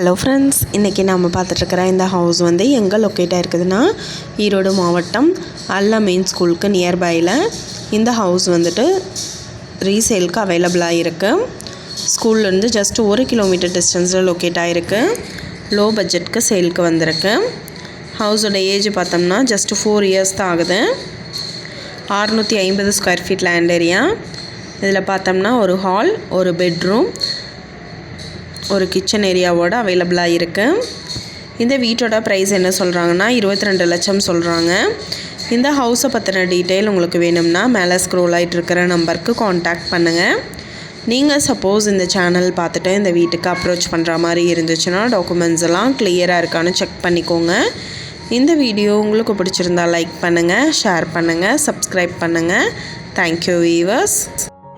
Hello friends இன்றைக்கி நம்ம பார்த்துட்ருக்கிற இந்த ஹவுஸ் வந்து எங்கே லொக்கேட்டாக இருக்குதுன்னா ஈரோடு மாவட்டம் அல்லா மெயின் ஸ்கூலுக்கு நியர்பையில் இந்த ஹவுஸ் வந்துட்டு ரீசேலுக்கு அவைலபிளாக இருக்குது ஸ்கூல்லேருந்து ஜஸ்ட் ஒரு கிலோமீட்டர் டிஸ்டன்ஸில் லொக்கேட் ஆகிருக்கு லோ பட்ஜெட்க்கு சேலுக்கு வந்திருக்கு. ஹவுஸோட ஏஜ் பார்த்தோம்னா ஜஸ்ட் ஃபோர் இயர்ஸ் தான் ஆகுது. அறுநூற்றி ஐம்பது ஸ்கொயர் ஃபீட் லேண்ட் ஏரியா இதில் பார்த்தோம்னா ஒரு ஹால் ஒரு பெட்ரூம் ஒரு கிச்சன் ஏரியாவோட அவைலபிளாக இருக்குது இந்த வீட்டோட ப்ரைஸ் என்ன சொல்கிறாங்கன்னா இருபத்தி ரெண்டு லட்சம் சொல்கிறாங்க இந்த ஹவுஸை பற்றின டீட்டெயில் உங்களுக்கு வேணும்னா மேலே ஸ்க்ரோல் ஆகிட்டு இருக்கிற நம்பருக்கு காண்டாக்ட் பண்ணுங்கள் நீங்கள் சப்போஸ் இந்த சேனல் பார்த்துட்டு இந்த வீட்டுக்கு அப்ரோச் பண்ணுற மாதிரி இருந்துச்சுன்னா டாக்குமெண்ட்ஸ் எல்லாம் கிளியராக இருக்கான்னு செக் பண்ணிக்கோங்க. இந்த வீடியோ உங்களுக்கு பிடிச்சிருந்தா லைக் பண்ணுங்கள் ஷேர் பண்ணுங்கள் சப்ஸ்கிரைப் பண்ணுங்கள் தேங்க்யூ வீவர்ஸ்